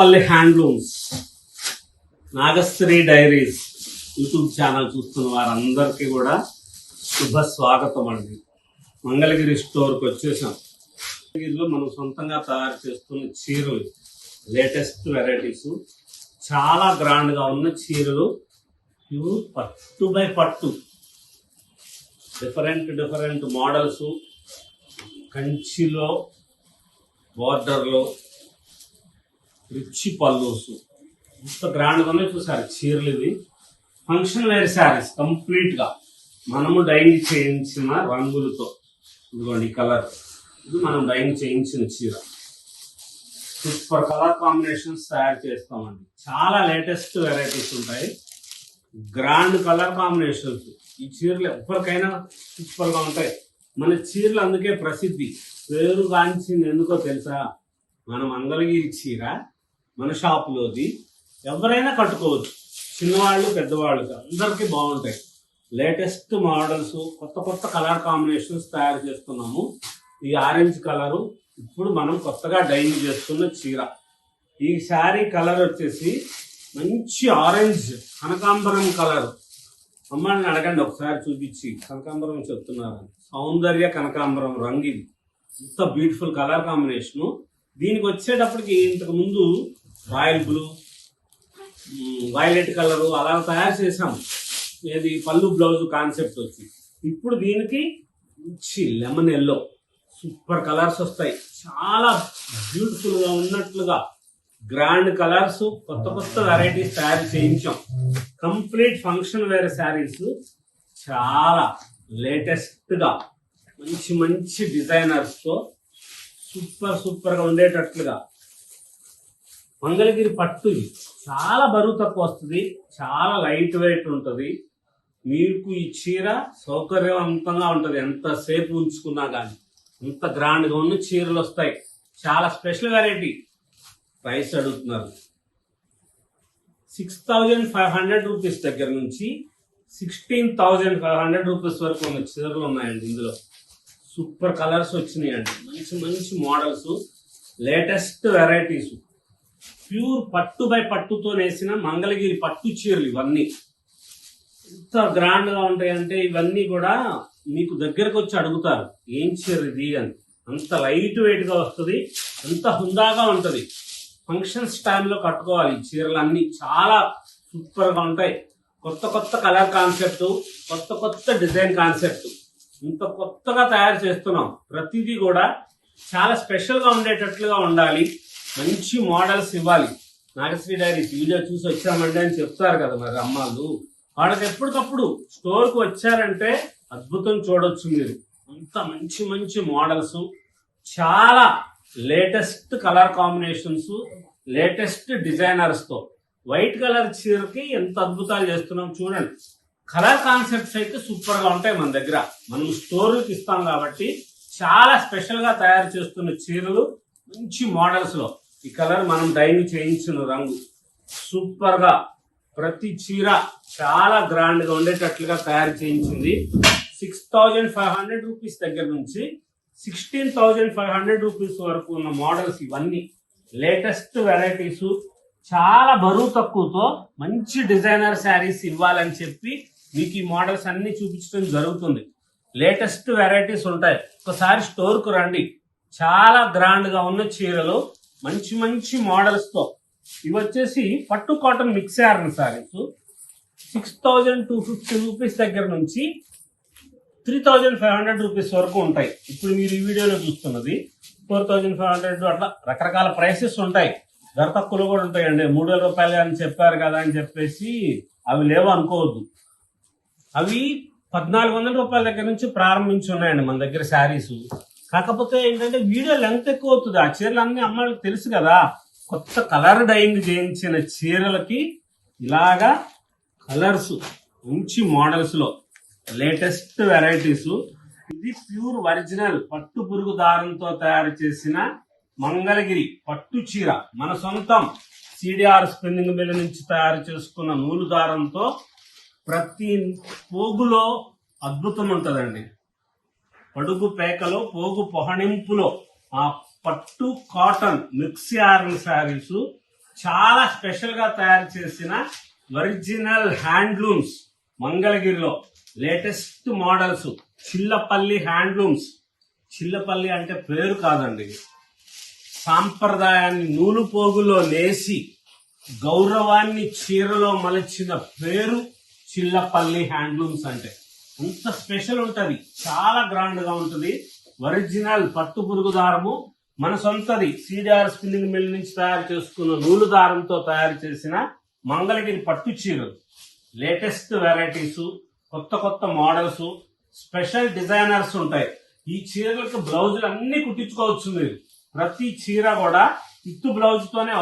పల్లి handlooms Nagasri Diaries YouTube channel చూస్తున్న వారందరికీ కూడా శుభ స్వాగతం అండి. మంగళగిరి స్టోర్కి వచ్చేసాం. మంగళగిరిలో మనం సొంతంగా తయారు చేస్తున్న చీరలు లేటెస్ట్ వెరైటీస్ చాలా గ్రాండ్గా ఉన్న చీరలు ఇవి పట్టు బై పట్టు. డిఫరెంట్ డిఫరెంట్ మోడల్స్ కంచిలో బార్డర్లో రిచ్ పల్లూస్ ఇంత గ్రాండ్గా ఉన్నాయి చూసారు చీరలు ఇవి. ఫంక్షన్ వేర్ శారీస్ కంప్లీట్గా మనము డైయింగ్ చేయించిన రంగులతో. ఇదిగోండి కలర్ ఇది మనం డైయింగ్ చేయించిన చీర. సూపర్ కలర్ కాంబినేషన్స్ తయారు చేస్తామండి. చాలా లేటెస్ట్ వెరైటీస్ ఉంటాయి. గ్రాండ్ కలర్ కాంబినేషన్స్ ఈ చీరలు ఎవరికైనా సూపర్గా ఉంటాయి. మన చీరలు అందుకే ప్రసిద్ధి. పేరు గాంచింది ఎందుకో తెలుసా? మనం మంగళగిరి చీర మన షాపులోది ఎవరైనా కట్టుకోవచ్చు. చిన్నవాళ్ళు పెద్దవాళ్ళు అందరికీ బాగుంటాయి. లేటెస్ట్ మోడల్స్ కొత్త కొత్త కలర్ కాంబినేషన్స్ తయారు చేస్తున్నాము. ఈ ఆరెంజ్ కలరు ఇప్పుడు మనం కొత్తగా డైన్ చేస్తున్న చీర. ఈ శారీ కలర్ వచ్చేసి మంచి ఆరెంజ్ కనకాంబరం కలర్. అమ్మాయిని అడగండి ఒకసారి చూపించి. కనకాంబరం చెప్తున్నారు. సౌందర్య కనకాంబరం రంగు ఇది. ఇంత బ్యూటిఫుల్ కలర్ కాంబినేషను. దీనికి వచ్చేటప్పటికి ఇంతకు ముందు రాయల్ బ్లూ వైలెట్ కలరు అలా తయారు చేసాం ఏది పళ్ళు బ్లౌజ్ కాన్సెప్ట్ వచ్చి. ఇప్పుడు దీనికి మంచి లెమన్ ఎల్లో సూపర్ కలర్స్ వస్తాయి. చాలా బ్యూటిఫుల్గా ఉన్నట్లుగా గ్రాండ్ కలర్స్ కొత్త కొత్త వెరైటీస్ తయారు చేయించాం. కంప్లీట్ ఫంక్షన్ వేర్ శారీస్ చాలా లేటెస్ట్గా మంచి మంచి డిజైనర్స్తో సూపర్ సూపర్గా ఉండేటట్లుగా మంగళగిరి పట్టు చాలా బరువు తక్కువ వస్తుంది. చాలా లైట్ వెయిట్ ఉంటుంది. మీకు ఈ చీర సౌకర్యవంతంగా ఉంటుంది. ఎంతసేపు ఉంచుకున్నా కానీ ఇంత గ్రాండ్గా ఉన్న చీరలు వస్తాయి. చాలా స్పెషల్ వెరైటీ ప్రైస్ అడుగుతున్నారు. Six thousand five hundred rupees దగ్గర నుంచి sixteen thousand five hundred rupees వరకు ఉన్న చీరలు ఉన్నాయండి ఇందులో. సూపర్ కలర్స్ వచ్చినాయండి. మంచి మంచి మోడల్స్ లేటెస్ట్ వెరైటీస్ ప్యూర్ పట్టు బై పట్టుతో నేసిన మంగళగిరి పట్టు చీరలు ఇవన్నీ. ఎంత గ్రాండ్గా ఉంటాయంటే ఇవన్నీ కూడా మీకు దగ్గరకు వచ్చి అడుగుతారు ఏం చీర ఇది? అని. అంత లైట్ వెయిట్గా వస్తుంది అంత హుందాగా ఉంటుంది. ఫంక్షన్స్ టైంలో కట్టుకోవాలి ఈ చీరలు అన్నీ చాలా సూపర్గా ఉంటాయి. కొత్త కొత్త కలర్ కాన్సెప్ట్ కొత్త కొత్త డిజైన్ కాన్సెప్ట్ ఇంత కొత్తగా తయారు చేస్తున్నాం. ప్రతిదీ కూడా చాలా స్పెషల్గా ఉండేటట్లుగా ఉండాలి. మంచి మోడల్స్ ఇవ్వాలి. నాగశ్రీ డైరీస్ వీడియో చూసి వచ్చామండి అని చెప్తారు కదా మరి అమ్మాళ్ళు. వాళ్ళకి ఎప్పటికప్పుడు స్టోర్కి వచ్చారంటే అద్భుతం చూడొచ్చు మీరు. అంత మంచి మంచి మోడల్స్ చాలా లేటెస్ట్ కలర్ కాంబినేషన్స్ లేటెస్ట్ డిజైనర్స్తో వైట్ కలర్ చీరకి ఎంత అద్భుతాలు చేస్తున్నాం చూడండి. కలర్ కాన్సెప్ట్స్ అయితే సూపర్గా ఉంటాయి మన దగ్గర. మనం స్టోర్లకు ఇస్తాం కాబట్టి చాలా స్పెషల్గా తయారు చేస్తున్న చీరలు మంచి మోడల్స్లో. ఈ కలర్ మనం డైనింగ్ చేయించిన రంగు. సూపర్గా ప్రతి చీర చాలా గ్రాండ్గా ఉండేటట్లుగా తయారు చేయించింది. Six thousand five hundred rupees దగ్గర నుంచి sixteen thousand five hundred rupees వరకు ఉన్న మోడల్స్ ఇవన్నీ లేటెస్ట్ వెరైటీస్ చాలా బరువు తక్కువతో మంచి డిజైనర్ శారీస్ ఇవ్వాలని చెప్పి మీకు ఈ మోడల్స్ అన్ని చూపించడం జరుగుతుంది. లేటెస్ట్ వెరైటీస్ ఉంటాయి. ఒకసారి స్టోర్కు రండి. చాలా గ్రాండ్గా ఉన్న చీరలు మంచి మంచి మోడల్స్తో. ఇవి వచ్చేసి పట్టు కాటన్ మిక్స్ అయ్యారు saris. Six thousand two fifty rupees దగ్గర నుంచి three thousand five hundred rupees వరకు ఉంటాయి. ఇప్పుడు మీరు ఈ వీడియోలో చూస్తున్నది ఫోర్ థౌజండ్ ఫైవ్ హండ్రెడ్ అట్లా రకరకాల ప్రైసెస్ ఉంటాయి. ధర తక్కువలో కూడా ఉంటాయండి. మూడు వేల రూపాయలు అని చెప్పారు కదా అని చెప్పేసి అవి లేవు అనుకోవద్దు. అవి పద్నాలుగు వందల రూపాయల దగ్గర నుంచి ప్రారంభించి ఉన్నాయండి మన దగ్గర శారీస్ కాకపోతే ఏంటంటే వీడియో లెంగ్త్ ఎక్కువ అవుతుంది. ఆ చీరలు అన్ని అమ్మాయిలకు తెలుసు కదా. కొత్త కలర్ డైయింగ్ చేయించిన చీరలకి ఇలాగా కలర్స్ మంచి మోడల్స్లో లేటెస్ట్ వెరైటీస్ ఇది ప్యూర్ ఒరిజినల్ పట్టు పురుగు దారంతో తయారు చేసిన మంగళగిరి పట్టు చీర. మన సొంతం సిడిఆర్ స్పిన్నింగ్ మిల్ నుంచి తయారు చేసుకున్న నూలు దారంతో ప్రతి పోగులో అద్భుతం ఉంటుందండి. పడుగు పేకలో పోగు పొహణింపులో ఆ పట్టు కాటన్ మిక్స్ యార్న్ శారీస్ చాలా స్పెషల్గా తయారు చేసిన ఒరిజినల్ హ్యాండ్లూమ్స్ మంగళగిరిలో. Latest models Chillapalli handlooms. Chillapalli అంటే పేరు కాదండి. సాంప్రదాయాన్ని నూలు పోగులో నేసి గౌరవాన్ని చీరలో మలచిన పేరు చిల్లపల్లి హ్యాండ్లూమ్స్ అంటే. అంత స్పెషల్ ఉంటది. చాలా గ్రాండ్గా ఒరిజినల్ పట్టు పురుగు దారము. మన సొంతది. సిడిఆర్ స్పిన్నింగ్ మిల్ నుంచి తయారు చేసుకున్న నూలు దారంతో తయారు చేసిన మంగళగిరి పట్టు చీరలు. లేటెస్ట్ వెరైటీస్ కొత్త కొత్త మోడల్స్ స్పెషల్ డిజైనర్స్ ఉంటాయి. ఈ చీరలకు బ్లౌజులు అన్ని కుట్టించుకోవచ్చు మీరు ప్రతి చీర కూడా ఇత్తు బ్లౌజ్ తోనే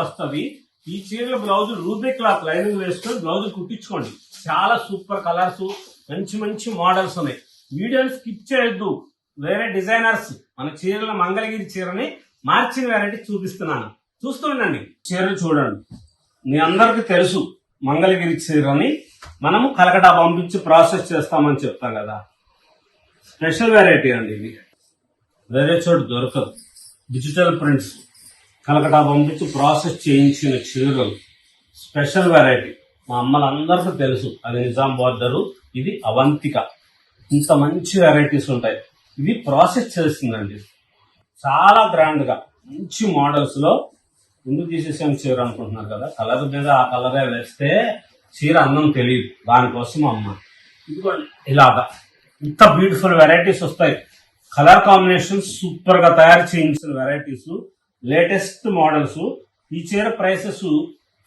ఈ చీరల బ్లౌజులు రూబీ క్లాత్ లైనింగ్ వేసుకొని బ్లౌజులు కుట్టించుకోండి. చాలా సూపర్ కలర్స్. మంచి మంచి మోడల్స్ ఉన్నాయి. వీడియోని స్కిప్ చేయొద్దు. వేరే డిజైనర్స్ మన చీరల మంగళగిరి చీరని మార్చిన వెరైటీ చూపిస్తున్నాను. చూస్తూ ఉండండి. చీరలు చూడండి. మీ అందరికి తెలుసు మంగళగిరి చీరని మనము కలకటా పంపించి ప్రాసెస్ చేస్తామని చెప్తాం కదా. స్పెషల్ వెరైటీ అండి ఇది. వేరే చోటు దొరకదు. డిజిటల్ ప్రింట్స్ కలకటా పంపించి ప్రాసెస్ చేయించిన చీరలు. స్పెషల్ వెరైటీ మా అమ్మలందరికీ తెలుసు. అది నిజాం బార్డరు ఇది అవంతిక. ఇంత మంచి వెరైటీస్ ఉంటాయి. ఇది ప్రాసెస్ చేస్తుందండి. చాలా గ్రాండ్గా. మంచి మోడల్స్లో ఎందుకు తీసేసాం చీర అనుకుంటున్నారు కదా. కలర్ మీద ఆ కలరే వేస్తే చీర అందం తెలియదు. దానికోసం అమ్మ. ఇదిగోండి. ఇలాగా. ఇంత బ్యూటిఫుల్ వెరైటీస్ వస్తాయి. కలర్ కాంబినేషన్స్ సూపర్గా తయారు చేయించిన వెరైటీస్ లేటెస్ట్ మోడల్స్ ఈ చీర prices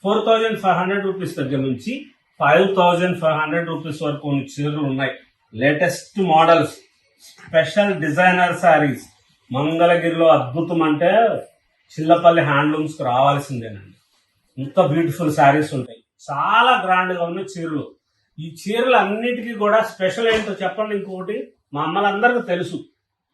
four thousand five hundred rupees దగ్గర నుంచి five thousand five hundred rupees వరకు కొన్ని చీరలు ఉన్నాయి. Latest models. Special designer saris. మంగళగిరిలో అద్భుతం అంటే చిల్లపల్లి హ్యాండ్లూమ్స్కి రావాల్సిందేనండి. ఇంత బ్యూటిఫుల్ శారీస్ ఉంటాయి. చాలా గ్రాండ్గా ఉన్న చీరలు. ఈ చీరలు అన్నిటికీ కూడా స్పెషల్ ఏంటో చెప్పండి ఇంకొకటి. మా అమ్మలందరికీ తెలుసు.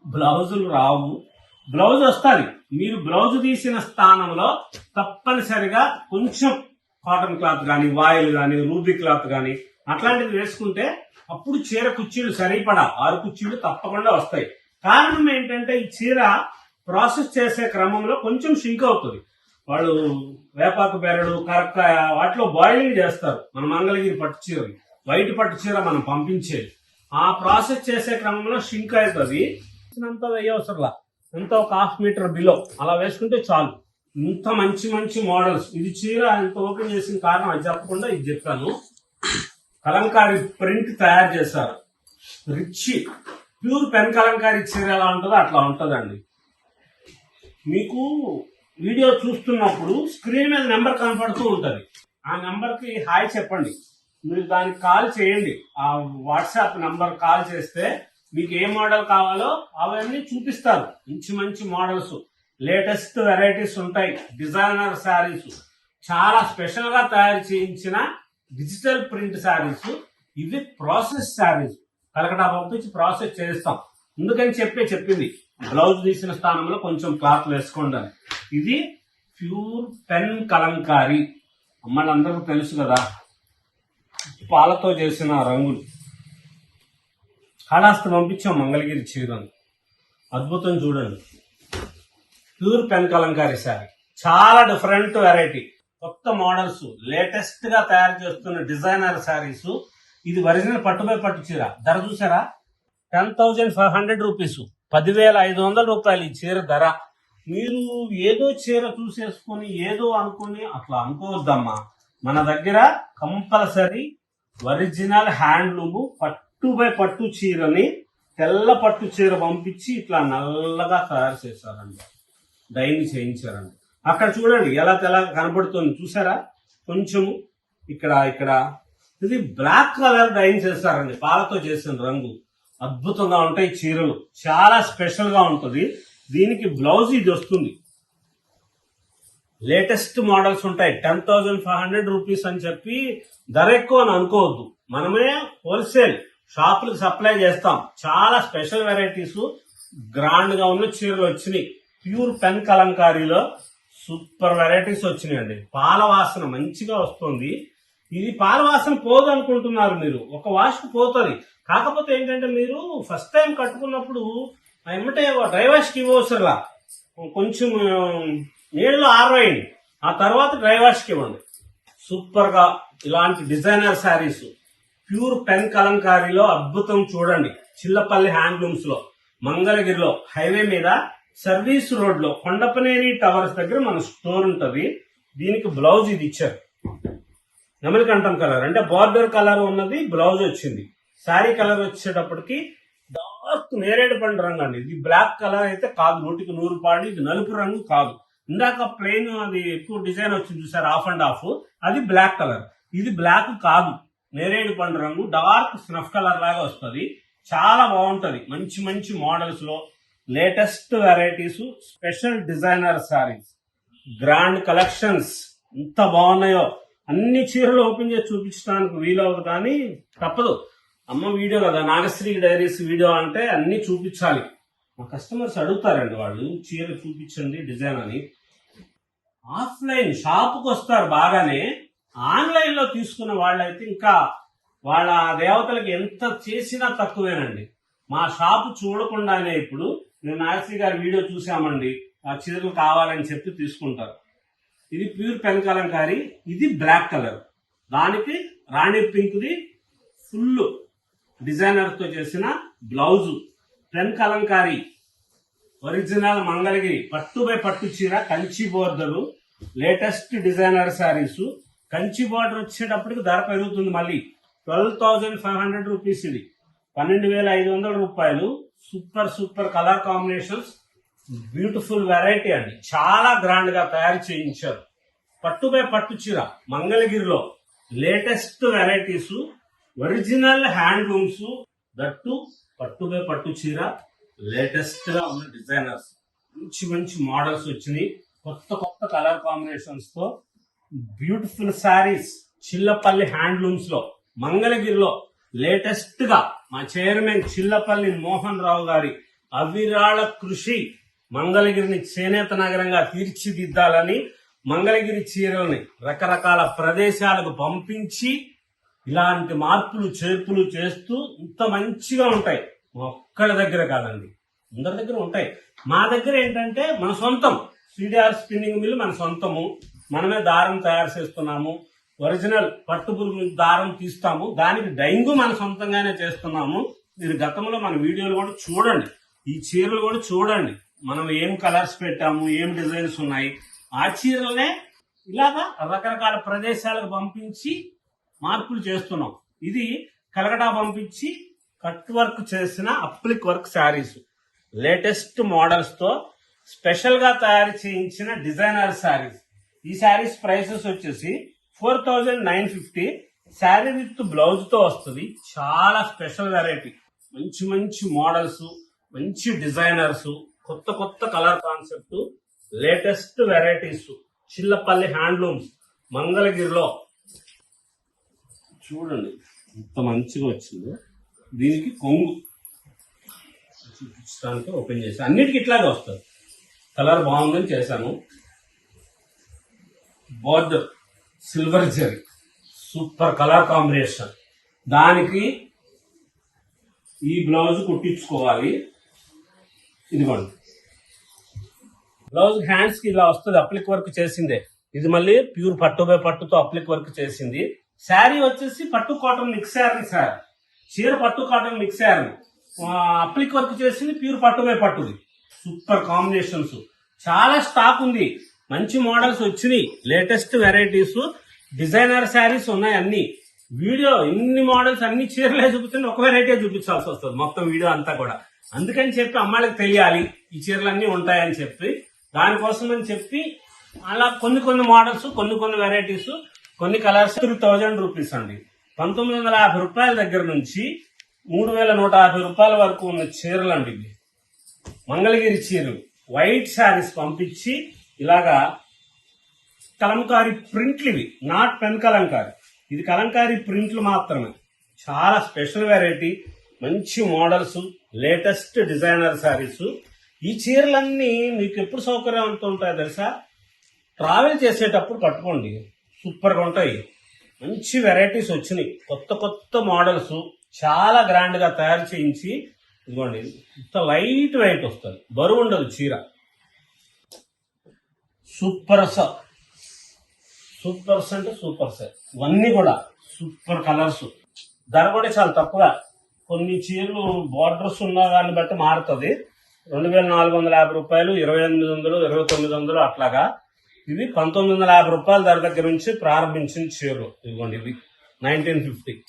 బ్లౌజులు రావు. బ్లౌజ్ వస్తుంది. మీరు బ్లౌజ్ తీసిన స్థానంలో తప్పనిసరిగా కొంచెం కాటన్ క్లాత్ కానీ వాయిల్ కానీ రూబీ క్లాత్ కానీ అట్లాంటిది వేసుకుంటే అప్పుడు చీర కుర్చీలు సరిపడా ఆరు కుర్చీలు తప్పకుండా వస్తాయి. కారణం ఏంటంటే ఈ చీర ప్రాసెస్ చేసే క్రమంలో కొంచెం షింక్ అవుతుంది. వాళ్ళు వేపాకు బెరడు కరక్కాయ వాటిలో బాయిలింగ్ చేస్తారు. మన మంగళగిరి పట్టు చీరని వైట్ పట్టు చీర మనం పంపించేది. ఆ ప్రాసెస్ చేసే క్రమంలో షింక్ అవుతుంది. అంత వేయవసరంలా ఎంత ఒక హాఫ్ మీటర్ బిలో అలా వేసుకుంటే చాలు. ఇంత మంచి మంచి మోడల్స్. ఇది చీర ఇంత ఓపెన్ చేసిన కారణం అది చెప్పకుండా ఇది చెప్పాను. కలంకారీ ప్రింట్ తయారు చేశారు. రిచ్ ప్యూర్ పెన్ కలంకారీ చీర ఎలా ఉంటుందో అట్లా ఉంటుందండి. మీకు వీడియో చూస్తున్నప్పుడు స్క్రీన్ మీద నెంబర్ కనపడుతూ ఉంటుంది. ఆ నెంబర్కి హాయ్ చెప్పండి. మీరు దానికి కాల్ చేయండి. ఆ వాట్సాప్ నెంబర్ కాల్ చేస్తే మీకు ఏ మోడల్ కావాలో అవన్నీ చూపిస్తారు. మంచి మంచి మోడల్స్. లేటెస్ట్ వెరైటీస్ ఉంటాయి. డిజైనర్ శారీస్. చాలా స్పెషల్గా తయారు చేయించిన డిజిటల్ ప్రింట్ శారీస్. ఇవి ప్రాసెస్ శారీస్. కలకటా పంపించి ప్రాసెస్ చేస్తాం. ఎందుకని చెప్పే చెప్పింది. బ్లౌజ్ తీసిన స్థానంలో కొంచెం క్లాత్ వేసుకోండి ఇది ప్యూర్ పెన్ కలంకారీ. అమ్మలందరికీ తెలుసు కదా. పాలతో చేసిన రంగులు. కాళాస్తి పంపించాం మంగళగిరి చీరను. అద్భుతం చూడండి. Pure pen Kalamkari sari. చాలా డిఫరెంట్ వెరైటీ కొత్త మోడల్స్ లేటెస్ట్గా తయారు చేస్తున్న డిజైనర్ శారీస్ ఇది ఒరిజినల్ పట్టుపై పట్టు చీర. ధర చూసారా? Ten thousand five hundred rupees పదివేల ఐదు వందల రూపాయలు ఈ చీర ధర. మీరు ఏదో చీర చూసేసుకొని ఏదో అనుకొని అట్లా అనుకోవద్దమ్మా. మన దగ్గర కంపల్సరీ ఒరిజినల్ హ్యాండ్లూమ్ పట్టు బై పట్టు చీరని తెల్ల పట్టు చీర పంపించి ఇట్లా నల్లగా తయారు చేశారండి. డైన్ చేయించారండి అక్కడ చూడండి ఎలా తెల కనబడుతుంది. చూసారా? కొంచెము ఇక్కడ ఇక్కడ. ఇది బ్లాక్ కలర్ డైన్ చేస్తారండి. పాలతో చేసిన రంగు. అద్భుతంగా ఉంటాయి చీరలు. చాలా స్పెషల్గా ఉంటుంది. దీనికి బ్లౌజ్ ఇది వస్తుంది. లేటెస్ట్ మోడల్స్ ఉంటాయి. Ten thousand five hundred rupees అని చెప్పి ధర ఎక్కువ అని అనుకోవద్దు. మనమే హోల్సేల్ షాపులకు సప్లై చేస్తాం. చాలా స్పెషల్ వెరైటీస్. గ్రాండ్గా ఉన్న చీరలు వచ్చినాయి. ప్యూర్ పెన్ కలంకారీలో సూపర్ వెరైటీస్ వచ్చినాయండి. పాల వాసన మంచిగా వస్తుంది. ఇది పాల వాసన పోదు అనుకుంటున్నారు మీరు. ఒక వాష్ పోతుంది. కాకపోతే ఏంటంటే మీరు ఫస్ట్ టైం కట్టుకున్నప్పుడు ఏమంటే ఎమ్మటే డ్రై వాష్ కొంచెం నీళ్ళు ఆరవేయండి. ఆ తర్వాత డ్రై ఇవ్వండి. సూపర్గా ఇలాంటి డిజైనర్ శారీస్. ప్యూర్ పెన్ కలంకారీలో అద్భుతం చూడండి. చిల్లపల్లి హ్యాండ్లూమ్స్లో మంగళగిరిలో హైవే మీద సర్వీస్ రోడ్లో కొండపనేని టవర్స్ దగ్గర మన స్టోర్ ఉంటుంది. దీనికి బ్లౌజ్ ఇది ఇచ్చారు. నెమలికంఠం కలర్. అంటే బార్డర్ కలర్ ఉన్నది బ్లౌజ్ వచ్చింది. శారీ కలర్ వచ్చేటప్పటికి డార్క్ నేరేడు పండు రంగు అండి. ఇది బ్లాక్ కలర్ అయితే కాదు నూటికి నూరు పాడు. ఇది నలుపు రంగు కాదు. ఇందాక ప్లెయిన్ అది ఎక్కువ డిజైన్ వచ్చింది చూసారు ఆఫ్ అండ్ ఆఫ్. అది బ్లాక్ కలర్. ఇది బ్లాక్ కాదు నేరేడు పండు రంగు. డార్క్ స్నఫ్ కలర్ లాగా వస్తుంది. చాలా బాగుంటది. మంచి మంచి మోడల్స్లో latest varieties special designer sarees grand collections ఎంత బాగున్నాయో అన్ని చీరలు ఓపెన్ చేసి చూపించడానికి వీలవదు కానీ తప్పదు. అమ్మ వీడియో కదా నాగశ్రీ డైరీస్ వీడియో అంటే అన్ని చూపించాలి. మా కస్టమర్స్ అడుగుతారండి వాళ్ళు చీర చూపించండి డిజైన్ అని. ఆఫ్లైన్ షాప్కి వస్తారు బాగానే ఆన్లైన్లో తీసుకున్న వాళ్ళైతే ఇంకా వాళ్ళ దేవతలకు ఎంత చేసినా తక్కువేనండి. మా షాపు చూడకుండానే ఇప్పుడు నేను నాగశ్రీ గారి వీడియో చూసామండి ఆ చీరలు కావాలని చెప్పి తీసుకుంటారు. ఇది ప్యూర్ పెన్ కలంకారీ ఇది బ్లాక్ కలర్. దానికి రాణి పింక్ది ఫుల్ డిజైనర్తో చేసిన blouse. Pen Kalamkari original Mangalagiri పట్టు బై పట్టు చీర Kanchi border latest designer sarees. Kanchi border వచ్చేటప్పటికి ధర పెరుగుతుంది మళ్ళీ. Twelve thousand five hundred rupees ఇది. పన్నెండు వేల ఐదు వందల రూపాయలు super super colour combinations. Beautiful variety అండి. చాలా గ్రాండ్గా తయారు చేయించారు. పట్టుపై పట్టు చీర మంగళగిరిలో లేటెస్ట్ వెరైటీస్ ఒరిజినల్ హ్యాండ్లూమ్స్ దట్టు పట్టుపై పట్టు చీర లేటెస్ట్గా ఉన్న డిజైనర్స్. మంచి మంచి మోడల్స్ వచ్చినాయి. కొత్త కొత్త కలర్ కాంబినేషన్స్తో బ్యూటిఫుల్ శారీస్ చిల్లపల్లి హ్యాండ్లూమ్స్లో మంగళగిరిలో లేటెస్ట్గా మా చైర్మన్ చిల్లపల్లి మోహన్ రావు గారి అవిరాళ కృషి మంగళగిరిని చేనేత నగరంగా తీర్చిదిద్దాలని మంగళగిరి చీరల్ని రకరకాల ప్రదేశాలకు పంపించి ఇలాంటి మార్పులు చేర్పులు చేస్తూ ఇంత మంచిగా ఉంటాయి. ఒక్కడి దగ్గర కాదండి. అందరి దగ్గర ఉంటాయి. మా దగ్గర ఏంటంటే మన సొంతం. సిడిఆర్ స్పిన్నింగ్ మిల్ మన సొంతము. మనమే దారం తయారు చేస్తున్నాము. ఒరిజినల్ పట్టు పురుగు దారం తీస్తాము. దానికి డైంగు మన సొంతంగానే చేస్తున్నాము. మీరు గతంలో మన వీడియోలు కూడా చూడండి. ఈ చీరలు కూడా చూడండి. మనం ఏం కలర్స్ పెట్టాము ఏం డిజైన్స్ ఉన్నాయి. ఆ చీరలనే ఇలాగా రకరకాల ప్రదేశాలకు పంపించి మార్పులు చేస్తున్నాం. ఇది కలకటా పంపించి కట్ వర్క్ చేసిన అప్లిక్ వర్క్ శారీస్. లేటెస్ట్ మోడల్స్తో స్పెషల్గా తయారు చేయించిన డిజైనర్ శారీస్. ఈ శారీస్ ప్రైసెస్ వచ్చేసి four thousand nine fifty sari with బ్లౌజ్తో వస్తుంది. చాలా స్పెషల్ వెరైటీ. మంచి మంచి మోడల్స్ మంచి డిజైనర్స్ కొత్త కొత్త colour concept latest varieties Chillapalli handlooms మంగళగిరిలో. చూడండి ఇంత మంచిగా వచ్చింది. దీనికి కొంగు. చూపించడానికి ఓపెన్ చేసి అన్నిటికీ ఇట్లాగే వస్తుంది. కలర్ బాగుందని చేశాను. Border. Silver zari super colour combination. దానికి ఈ బ్లౌజ్ కుట్టించుకోవాలి. ఇదిగోండి. బ్లౌజ్ హ్యాండ్స్కి ఇలా వస్తుంది. అప్లిక్ వర్క్ చేసిందే. ఇది మళ్ళీ ప్యూర్ పట్టు బై పట్టుతో అప్లిక్ వర్క్ చేసింది. శారీ వచ్చేసి పట్టు కాటన్ మిక్స్ శారీ సార్. చీర పట్టు cotton mix sari. Applique work చేసింది ప్యూర్ పట్టు బై పట్టుది. Super combinations. చాలా స్టాక్ ఉంది. మంచి మోడల్స్ వచ్చినాయి. Latest varieties. డిజైనర్ శారీస్ ఉన్నాయి అన్ని. వీడియో ఇన్ని మోడల్స్ అన్ని చీరలే చూపుతుంటే ఒక వెరైటీ చూపించాల్సి వస్తుంది మొత్తం వీడియో అంతా కూడా. అందుకని చెప్పి అమ్మాయిలకు తెలియాలి ఈ చీరలన్నీ ఉంటాయని చెప్పి. దానికోసం అని చెప్పి అలా కొన్ని కొన్ని మోడల్స్ కొన్ని కొన్ని వెరైటీస్ కొన్ని కలర్స్ త్రీ థౌజండ్ రూపీస్ అండి. పంతొమ్మిది వందల యాభై రూపాయల దగ్గర నుంచి మూడు వేల నూట యాభై రూపాయల వరకు ఉన్న చీరలు అండి ఇవి. మంగళగిరి చీరలు. వైట్ శారీస్ పంపించి ఇలాగా కలంకారీ ప్రింట్లు ఇవి నాట్ పెన్ కలంకారీ. ఇది కలంకారీ ప్రింట్లు మాత్రమే. చాలా స్పెషల్ వెరైటీ మంచి మోడల్స్ లేటెస్ట్ డిజైనర్ శారీస్ ఈ చీరలన్నీ మీకు ఎప్పుడు సౌకర్యవంతం ఉంటాయి తెలుసా? ట్రావెల్ చేసేటప్పుడు కట్టుకోండి సూపర్గా ఉంటాయి. మంచి వెరైటీస్ వచ్చినాయి. కొత్త కొత్త మోడల్స్ చాలా గ్రాండ్గా తయారు చేయించి ఇదిగోండి ఇంత లైట్ వెయిట్ వస్తుంది. బరువు ఉండదు చీర. సూపర్ సూపర్స్ అంటే సూపర్స్ ఇవన్నీ కూడా సూపర్ కలర్స్. ధర కూడా చాలా తక్కువ. కొన్ని చీరలు బార్డర్స్ ఉన్న దాన్ని బట్టి మారుతుంది. రెండు వేల నాలుగు వందల యాభై రూపాయలు ఇరవై ఎనిమిది వందలు ఇరవై తొమ్మిది వందలు అట్లాగా. ఇవి పంతొమ్మిది వందల యాభై రూపాయల ధర దగ్గర నుంచి ప్రారంభించిన చీరలు. ఇదిగోండి ఇవి. Nineteen fifty.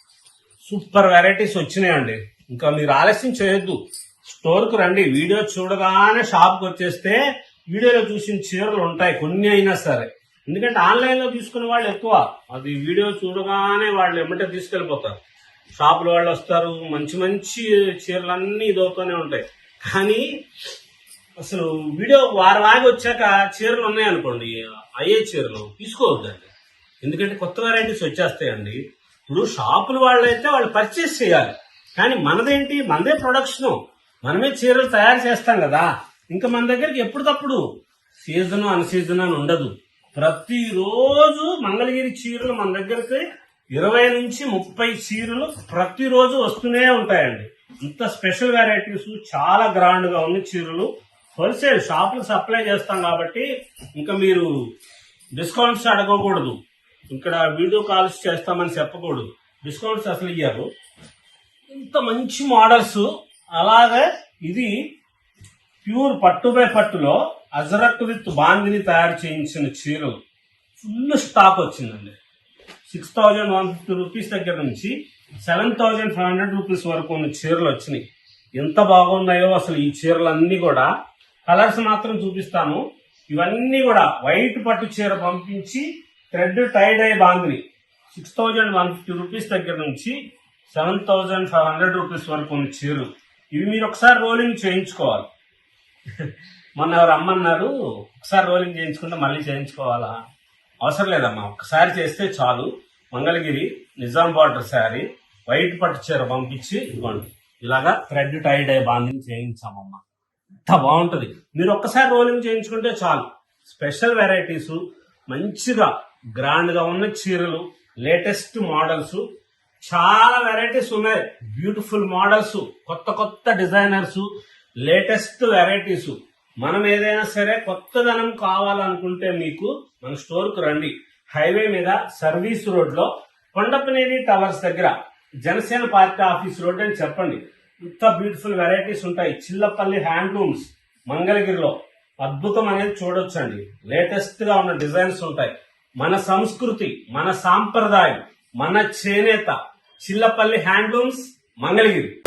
సూపర్ వెరైటీస్ వచ్చినాయండి. ఇంకా మీరు ఆలస్యం చేయొద్దు. స్టోర్కి రండి. వీడియో చూడగానే షాప్కి వచ్చేస్తే వీడియోలో చూసిన చీరలు ఉంటాయి కొన్ని అయినా సరే. ఎందుకంటే ఆన్లైన్లో తీసుకునే వాళ్ళు ఎక్కువ. అది వీడియో చూడగానే వాళ్ళు ఎమ్మటే తీసుకెళ్ళిపోతారు. షాపుల వాళ్ళు వస్తారు మంచి మంచి చీరలన్నీ ఇదవుతూనే ఉంటాయి. కానీ అసలు వీడియో వారం ఆగి వచ్చాక చీరలు ఉన్నాయనుకోండి అయ్యే చీరలు తీసుకోవద్దండి. ఎందుకంటే కొత్త వెరైటీస్ వచ్చేస్తాయండి. ఇప్పుడు షాపుల వాళ్ళు అయితే వాళ్ళు పర్చేస్ చేయాలి. కానీ మనదేంటి? మనదే ప్రొడక్షన్ మనమే చీరలు తయారు చేస్తాం కదా. ఇంకా మన దగ్గరికి ఎప్పటికప్పుడు సీజన్ అన్ సీజన్ అని ఉండదు. ప్రతిరోజు మంగళగిరి చీరలు మన దగ్గరికి ఇరవై నుంచి ముప్పై చీరలు ప్రతిరోజు వస్తూనే ఉంటాయండి. ఇంత స్పెషల్ వెరైటీస్ చాలా గ్రాండ్గా ఉన్న చీరలు. హోల్సేల్ షాపులు సప్లై చేస్తాం కాబట్టి ఇంకా మీరు డిస్కౌంట్స్ అడగకూడదు. ఇక్కడ వీడియో కాల్స్ చేస్తామని చెప్పకూడదు. డిస్కౌంట్స్ అసలు ఇయ్యారు. ఇంత మంచి మోడల్స్. అలాగే ఇది ప్యూర్ పట్టు బై పట్టులో అజరక్ విత్ బాందిని తయారు చేయించిన చీరలు. ఫుల్ స్టాక్ వచ్చిందండి. Six thousand one fifty rupees దగ్గర నుంచి seven thousand five hundred rupees వరకు ఉన్న చీరలు వచ్చినాయి. ఎంత బాగున్నాయో అసలు ఈ చీరలు కూడా. కలర్స్ మాత్రం చూపిస్తాను. ఇవన్నీ కూడా వైట్ పట్టు చీర పంపించి థ్రెడ్ టైడ్ అయ్యి bandhani. Six thousand one fifty rupees దగ్గర నుంచి seven thousand five hundred rupees వరకు ఉన్న చీరలు. ఇవి మీరు ఒకసారి రోలింగ్ చేయించుకోవాలి. మొన్న ఎవరు అమ్మన్నారు ఒకసారి రోలింగ్ చేయించుకుంటే మళ్ళీ చేయించుకోవాలా? అవసరం లేదమ్మా ఒకసారి చేస్తే చాలు. మంగళగిరి నిజాం బార్డర్ శారీ వైట్ పట్టు చీర పంపించి ఇవ్వండి. ఇలాగా థ్రెడ్ టైడ్ అయ్యి బాండింగ్ చేయించామమ్మా. ఎంత బాగుంటుంది. మీరు ఒక్కసారి రోలింగ్ చేయించుకుంటే చాలు. స్పెషల్ వెరైటీస్ మంచిగా గ్రాండ్గా ఉన్న చీరలు లేటెస్ట్ మోడల్స్ చాలా వెరైటీస్ ఉన్నాయి. బ్యూటిఫుల్ మోడల్స్ కొత్త కొత్త డిజైనర్స్ లేటెస్ట్ వెరైటీస్. మనం ఏదైనా సరే కొత్తదనం కావాలనుకుంటే మీకు మన స్టోర్కు రండి. హైవే మీద సర్వీస్ రోడ్లో కొండపనేరి కొండపనేని టవర్స్ దగ్గర జనసేన పార్టీ ఆఫీస్ రోడ్ అని చెప్పండి. ఇంత బ్యూటిఫుల్ వెరైటీస్ ఉంటాయి. చిల్లపల్లి హ్యాండ్లూమ్స్ మంగళగిరిలో. అద్భుతం అనేది చూడొచ్చండి. లేటెస్ట్గా ఉన్న డిజైన్స్ ఉంటాయి. మన సంస్కృతి మన సాంప్రదాయం మన చేనేత. చిల్లపల్లి హ్యాండ్లూమ్స్ మంగళగిరి.